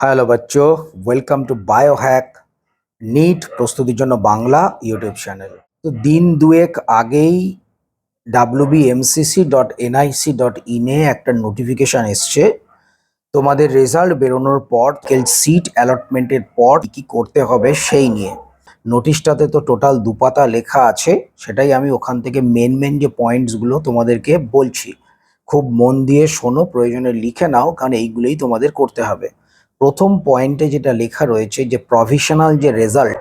Hello বাচ্চো welcome to biohack NEET প্রস্তুতির জন্য বাংলা ইউটিউব চ্যানেল তো দিন দুয়েক আগেই ডাব্লিউবিএমসিসি ডট এনআইসি ডট ইনে একটা নোটিফিকেশন এসছে। তোমাদের রেজাল্ট বেরোনোর পর কেল সিট অ্যালটমেন্টের পর কি করতে হবে সেই নিয়ে। নোটিশটাতে তো টোটাল দুপাতা লেখা আছে, সেটাই আমি ওখান থেকে মেন মেন যে পয়েন্টসগুলো তোমাদেরকে বলছি। খুব মন দিয়ে শোনো, প্রয়োজনে লিখে নাও, কারণ এইগুলোই তোমাদের করতে হবে। প্রথম পয়েন্টে যেটা লেখা রয়েছে যে প্রভিশনাল যে রেজাল্ট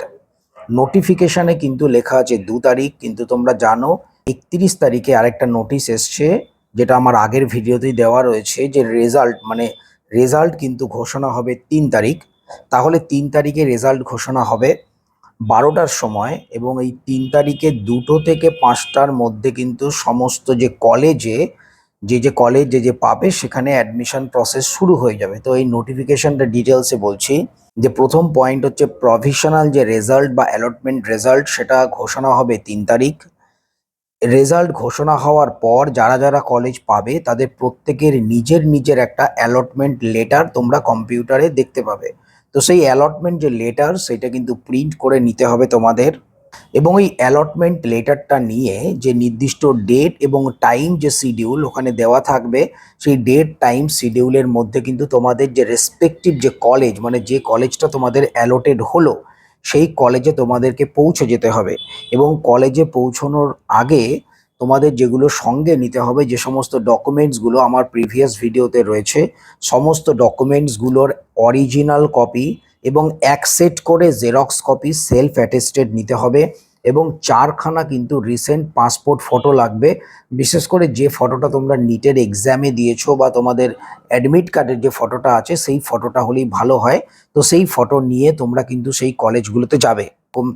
নোটিফিকেশনে কিন্তু লেখা আছে দু তারিখ, কিন্তু তোমরা জানো একত্রিশ তারিখে আরেকটা নোটিশ এসছে, যেটা আমার আগের ভিডিওতেই দেওয়া রয়েছে যে রেজাল্ট মানে রেজাল্ট কিন্তু ঘোষণা হবে তিন তারিখ। তাহলে তিন তারিখে রেজাল্ট ঘোষণা হবে বারোটার সময় এবং এই তিন তারিখে দুটো থেকে পাঁচটার মধ্যে কিন্তু সমস্ত যে কলেজে যে যে কলেজ যে যে পাবে, সেখানে অ্যাডমিশন প্রসেস শুরু হয়ে যাবে। তো এই নোটিফিকেশনটা ডিটেলসে বলছি যে প্রথম পয়েন্ট হচ্ছে প্রভিশনাল যে রেজাল্ট বা অ্যালটমেন্ট রেজাল্ট সেটা ঘোষণা হবে তিন তারিখ। রেজাল্ট ঘোষণা হওয়ার পর যারা যারা কলেজ পাবে, তাদের প্রত্যেকের নিজের নিজের একটা অ্যালটমেন্ট লেটার তোমরা কম্পিউটারে দেখতে পাবে। তো সেই অ্যালটমেন্ট যে লেটার সেটা কিন্তু প্রিন্ট করে নিতে হবে তোমাদের। এবং এই অ্যালটমেন্ট লেটারটা নিয়ে যে নির্দিষ্ট ডেট এবং টাইম যে শিডিউল ওখানে দেওয়া থাকবে, সেই ডেট টাইম শিডিউলের মধ্যে কিন্তু তোমাদের যে রেসপেক্টিভ যে কলেজ মানে যে কলেজটা তোমাদের অ্যালোটেড হলো, সেই কলেজে তোমাদেরকে পৌঁছে যেতে হবে। এবং কলেজে পৌঁছানোর আগে তোমাদের যেগুলো সঙ্গে নিতে হবে, যে সমস্ত ডকুমেন্টসগুলো আমার প্রিভিয়াস ভিডিওতে রয়েছে, সমস্ত ডকুমেন্টসগুলোর অরিজিনাল কপি এবং এক সেট করে জেরক্স কপি সেলফ অ্যাটেস্টেড নিতে হবে এবং চারখানা কিন্তু রিসেন্ট পাসপোর্ট ফটো লাগবে। বিশেষ করে যে ফটোটা তোমরা নিটের এক্সামে দিয়েছ বা তোমাদের অ্যাডমিট কার্ডের যে ফটোটা আছে, সেই ফটোটা হলেই ভালো হয়। তো সেই ফটো নিয়ে তোমরা কিন্তু সেই কলেজগুলোতে যাবে।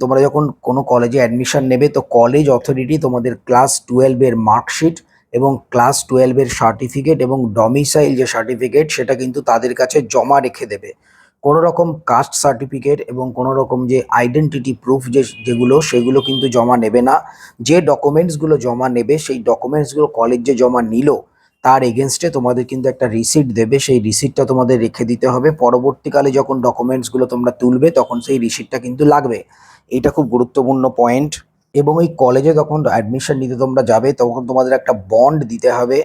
তোমরা যখন কোনো কলেজে অ্যাডমিশন নেবে, তো কলেজ অথরিটি তোমাদের ক্লাস টুয়েলভের মার্কশিট এবং ক্লাস টুয়েলভের সার্টিফিকেট এবং ডমিসাইল যে সার্টিফিকেট সেটা কিন্তু তাদের কাছে জমা রেখে দেবে। কোনো রকম কাস্ট সার্টিফিকেট এবং কোনো রকম যে আইডেন্টিটি প্রুফ যে যেগুলো, সেগুলো কিন্তু জমা নেবে না। যে ডকুমেন্টসগুলো জমা নেবে, সেই ডকুমেন্টসগুলো কলেজ যে জমা নিল, তার এগেনস্টে তোমাদের কিন্তু একটা রিসিট দেবে। সেই রিসিটটা তোমাদের রেখে দিতে হবে। পরবর্তীকালে যখন ডকুমেন্টসগুলো তোমরা তুলবে, তখন সেই রিসিটটা কিন্তু লাগবে। এটা খুব গুরুত্বপূর্ণ পয়েন্ট এবং এই কলেজে যখন অ্যাডমিশন নিতে তোমরা যাবে, তখন তোমাদের একটা বন্ড দিতে হবে।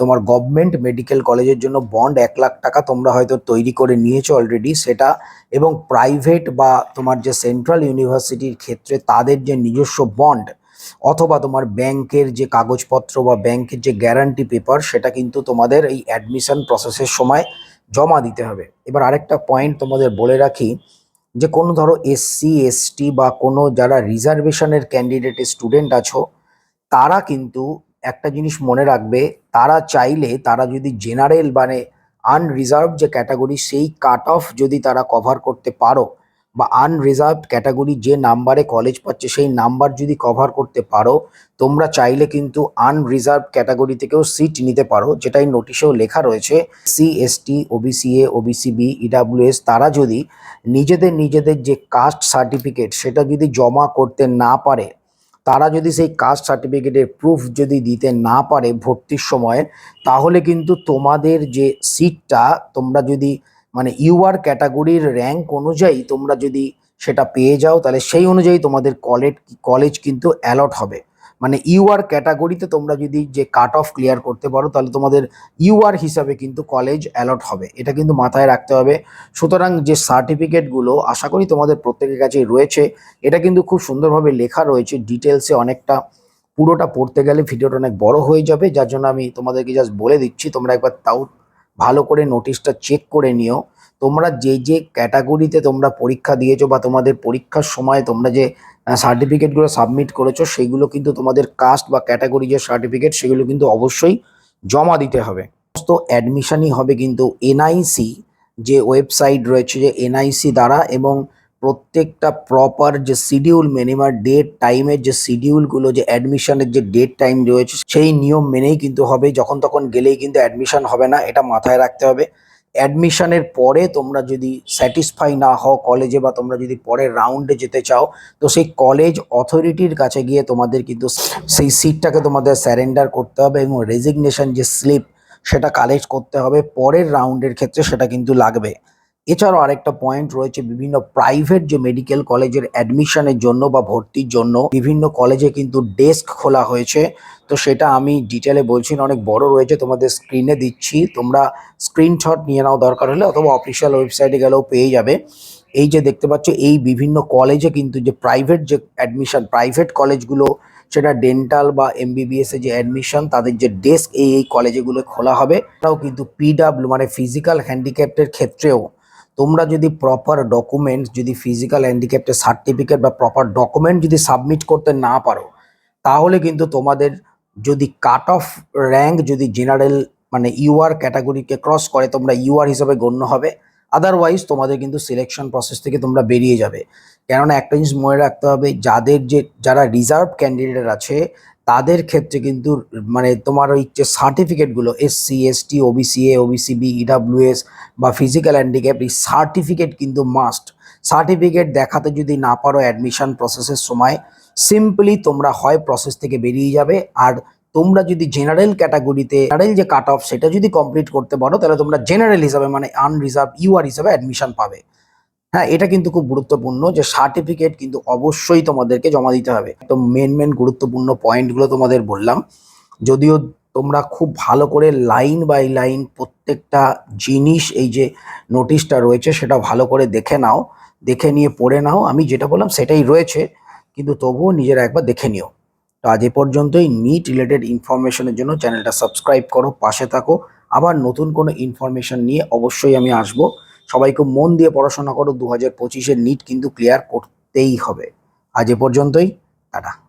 তোমার গভর্নমেন্ট মেডিকেল কলেজের জন্য বন্ড এক লাখ টাকা তোমরা হয়তো তৈরি করে নিয়েছো অলরেডি সেটা এবং প্রাইভেট বা তোমার যে সেন্ট্রাল ইউনিভার্সিটির ক্ষেত্রে তাদের যে নিজস্ব বন্ড অথবা তোমার ব্যাংকের যে কাগজপত্র বা ব্যাংকের যে গ্যারান্টি পেপার সেটা কিন্তু তোমাদের এই অ্যাডমিশন প্রসেসের সময় জমা দিতে হবে। এবার আরেকটা পয়েন্ট তোমাদের বলে রাখি যে কোনো ধরো এসসি এসটি বা কোনো যারা রিজার্ভেশনের ক্যান্ডিডেটের স্টুডেন্ট আছো, তারা কিন্তু একটা জিনিস মনে রাখবে, তারা চাইলে তারা যদি জেনারেল মানে আনরিজার্ভ যে ক্যাটাগরি সেই কাট অফ যদি তারা কভার করতে পারো বা আনরিজার্ভ ক্যাটাগরি যে নাম্বারে কলেজ পাচ্ছে সেই নাম্বার যদি কভার করতে পারো, তোমরা চাইলে কিন্তু আনরিজার্ভ ক্যাটাগরি থেকেও সিট নিতে পারো, যেটাই নোটিশেও লেখা রয়েছে C S T OBC A OBC B EWS তারা যদি নিজেদের নিজেদের যে কাস্ট সার্টিফিকেট সেটা যদি জমা করতে না পারে তারা যদি সেই কাস্ট সার্টিফিকেটের প্রুফ যদি দিতে না পারে ভর্তির সময়, তাহলে কিন্তু তোমাদের যে সিটটা তোমরা যদি মানে ইউআর ক্যাটাগরির র্যাঙ্ক অনুযায়ী তোমরা যদি সেটা পেয়ে যাও, তাহলে সেই অনুযায়ী তোমাদের কলেজ কলেজ কিন্তু অ্যালট হবে। মানে ইউআর ক্যাটাগরিতে তোমরা যদি যে কাট অফ ক্লিয়ার করতে পারো, তাহলে তোমাদের ইউআর হিসাবে কিন্তু কলেজ অ্যালট হবে। এটা কিন্তু মাথায় রাখতে হবে। সুতরাং যে সার্টিফিকেটগুলো আশা করি তোমাদের প্রত্যেকের কাছেই রয়েছে। এটা কিন্তু খুব সুন্দরভাবে লেখা রয়েছে। ডিটেলসে অনেকটা পুরোটা পড়তে গেলে ভিডিওটা অনেক বড় হয়ে যাবে। যার জন্য আমি তোমাদেরকে জাস্ট বলে দিচ্ছি, তোমরা একবার তাও ভালো করে নোটিশটা চেক করে নিও। তোমরা যে যে ক্যাটাগরিতে তোমরা পরীক্ষা দিয়েছ বা তোমাদের পরীক্ষার সময় তোমরা যে সার্টিফিকেটগুলো সাবমিট করেছ, সেগুলো কিন্তু তোমাদের কাস্ট বা ক্যাটাগরি যে সার্টিফিকেট সেগুলো কিন্তু অবশ্যই জমা দিতে হবে। সমস্ত অ্যাডমিশনই হবে কিন্তু এনআইসি যে ওয়েবসাইট রয়েছে যে এনআইসি দ্বারা এবং প্রত্যেকটা প্রপার যে শিডিউল মিনিমাম ডেট টাইমের যে শিডিউলগুলো যে অ্যাডমিশনের যে ডেট টাইম রয়েছে, সেই নিয়ম মেনেই কিন্তু হবে। যখন তখন গেলেই কিন্তু অ্যাডমিশন হবে না, এটা মাথায় রাখতে হবে। অ্যাডমিশনের পরে তোমরা যদি স্যাটিসফাই না হও কলেজে বা তোমরা যদি পরের রাউন্ডে যেতে চাও, তো সেই কলেজ অথরিটির কাছে গিয়ে তোমাদের কিন্তু সেই সিটটাকে তোমাদের স্যারেন্ডার করতে হবে এবং রেজিগনেশন যে স্লিপ সেটা কালেক্ট করতে হবে। পরের রাউন্ডের ক্ষেত্রে সেটা কিন্তু লাগবে। এছাড়াও আরেকটা পয়েন্ট রয়েছে বিভিন্ন প্রাইভেট যে মেডিকেল কলেজের অ্যাডমিশনের জন্য বা ভর্তির জন্য বিভিন্ন কলেজে কিন্তু ডেস্ক খোলা হয়েছে। তো সেটা আমি ডিটেলে বলছি না, অনেক বড় রয়েছে, তোমাদের স্ক্রিনে দিচ্ছি। তোমরা স্ক্রিনশট নিয়ে নাও দরকার হলে, অথবা অফিসিয়াল ওয়েবসাইটে গেলেও পেয়ে যাবে। এই যে দেখতে পাচ্ছ, এই বিভিন্ন কলেজে কিন্তু যে প্রাইভেট যে অ্যাডমিশন প্রাইভেট কলেজগুলো সেটা ডেন্টাল বা এমবিবিএস এর যে অ্যাডমিশন তাদের যে ডেস্ক এই এই কলেজেগুলো খোলা হবে। তাও কিন্তু পিডাব্লিউ মানে ফিজিক্যাল হ্যান্ডিক্যাপ্টের ক্ষেত্রেও তোমরা যদি প্রপার ডকুমেন্টস যদি ফিজিক্যাল হ্যান্ডিক্যাপ্টের সার্টিফিকেট বা প্রপার ডকুমেন্ট যদি সাবমিট করতে না পারো, তাহলে কিন্তু তোমাদের যদি কাট অফ র্যাঙ্ক যদি জেনারেল মানে ইউআর ক্যাটাগরিকে ক্রস করে, তোমরা ইউআর হিসাবে গণ্য হবে। আদারওয়াইজ তোমাদের কিন্তু সিলেকশন প্রসেস থেকে তোমরা বেরিয়ে যাবে। কেননা একটা জিনিস মনে রাখতে হবে, যাদের যে, যারা রিজার্ভ ক্যান্ডিডেট আছে তাদের ক্ষেত্রে কিন্তু মানে তোমার ওই যে সার্টিফিকেটগুলো SC ST OBC A OBC B EWS বা ফিজিক্যাল হ্যান্ডিক্যাপ এই সার্টিফিকেট কিন্তু মাস্ট সার্টিফিকেট দেখাতে যদি না পারো অ্যাডমিশন প্রসেসের সময় সিম্পলি তোমরা হয় প্রসেস থেকে বেরিয়ে যাবে। আর তোমরা যদি জেনারেল ক্যাটাগরিতে জেনারেল যে কাট অফ সেটা যদি কমপ্লিট করতে পারো, তাহলে তোমরা জেনারেল হিসাবে মানে আনরিজার্ভ ইউআর হিসাবে অ্যাডমিশন পাবে। হ্যাঁ এটা কিন্তু খুব গুরুত্বপূর্ণ যে সার্টিফিকেট কিন্তু অবশ্যই তোমাদেরকে জমা দিতে হবে। তো মেন মেন গুরুত্বপূর্ণ পয়েন্টগুলো তোমাদের বললাম। যদিও তোমরা খুব ভালো করে লাইন বাই লাইন প্রত্যেকটা জিনিস এই যে নোটিশটা রয়েছে সেটা ভালো করে দেখে নাও, দেখে নিয়ে পড়ে নাও। আমি যেটা বললাম সেটাই রয়েছে, কিন্তু তবুও নিজেরা একবার দেখে নিও। তো আজ এ পর্যন্তই নিট রিলেটেড ইনফরমেশনের জন্য চ্যানেলটা সাবস্ক্রাইব করো, পাশে থাকো। আবার নতুন কোনো ইনফরমেশন নিয়ে অবশ্যই আমি আসব। সবাই খুব মন দিয়ে পড়াশোনা করো, দু হাজার পঁচিশের নিট কিন্তু ক্লিয়ার করতেই হবে। আজ এ পর্যন্তই, টাটা।